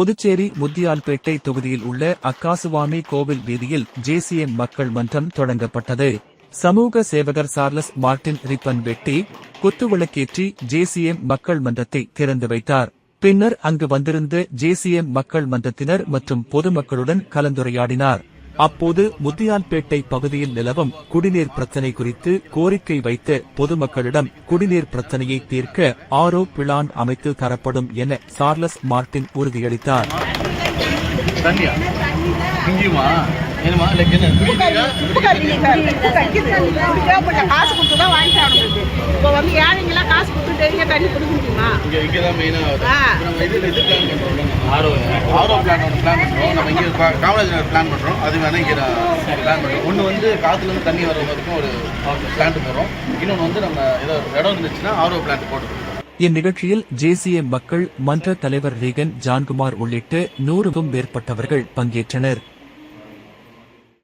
புதுச்சேரி முத்தியால்பேட்டை தொகுதியில் உள்ள அக்காசுவாமி கோவில் வீதியில் ஜேசிஎம் மக்கள் மன்றம் தொடங்கப்பட்டது. சமூக சேவகர் சார்லஸ் மார்டின் ரிப்பன் வெட்டி குத்துவிளக்கேற்றி ஜேசிஎம் மக்கள் மன்றத்தை திறந்து வைத்தார். பின்னர் அங்கு வந்திருந்த ஜேசிஎம் மக்கள் மன்றத்தினர் மற்றும் பொதுமக்களுடன் கலந்துரையாடினார். அப்போது முத்தியால்பேட்டை பகுதியில் நிலவும் குடிநீர் பிரச்சனை குறித்து கோரிக்கை வைத்த பொதுமக்களிடம் குடிநீர் பிரச்சனையை தீர்க்க ஆரோ பிளான் அமைத்து தரப்படும் என சார்லஸ் மார்டின் உறுதியளித்தார். இங்கேயுமா? காசு கொடுத்து டெய்லியாக தண்ணி குடிக்க முடியுமா இங்க இங்க தான் மெயினா ஆ. நம்ம இது இது பிளான் பண்றோம். ஆரோ ஆரோ. பிளான் ஒன்று பிளான் பண்றோம். நம்ம இங்க காமராஜ் நகர் பிளான் பண்றோம். அது வேணா இங்க பிளான் பண்றோம். ஒன்று வந்து காத்துல இருந்து தண்ணி வர வரைக்கும் ஒரு பிளான்ட் போடுறோம். இன்னொன்று வந்து நம்ம ஏதோ இடம் இருந்துச்சுன்னா ஆரோ பிளான்ட் போட்டுருக்கோம் இந்நிகழ்ச்சியில் ஜேசிஎம் மக்கள் மன்ற தலைவர் ரீகன் ஜான்குமார் உள்ளிட்ட நூறுக்கும் மேற்பட்டவர்கள் பங்கேற்றனர்.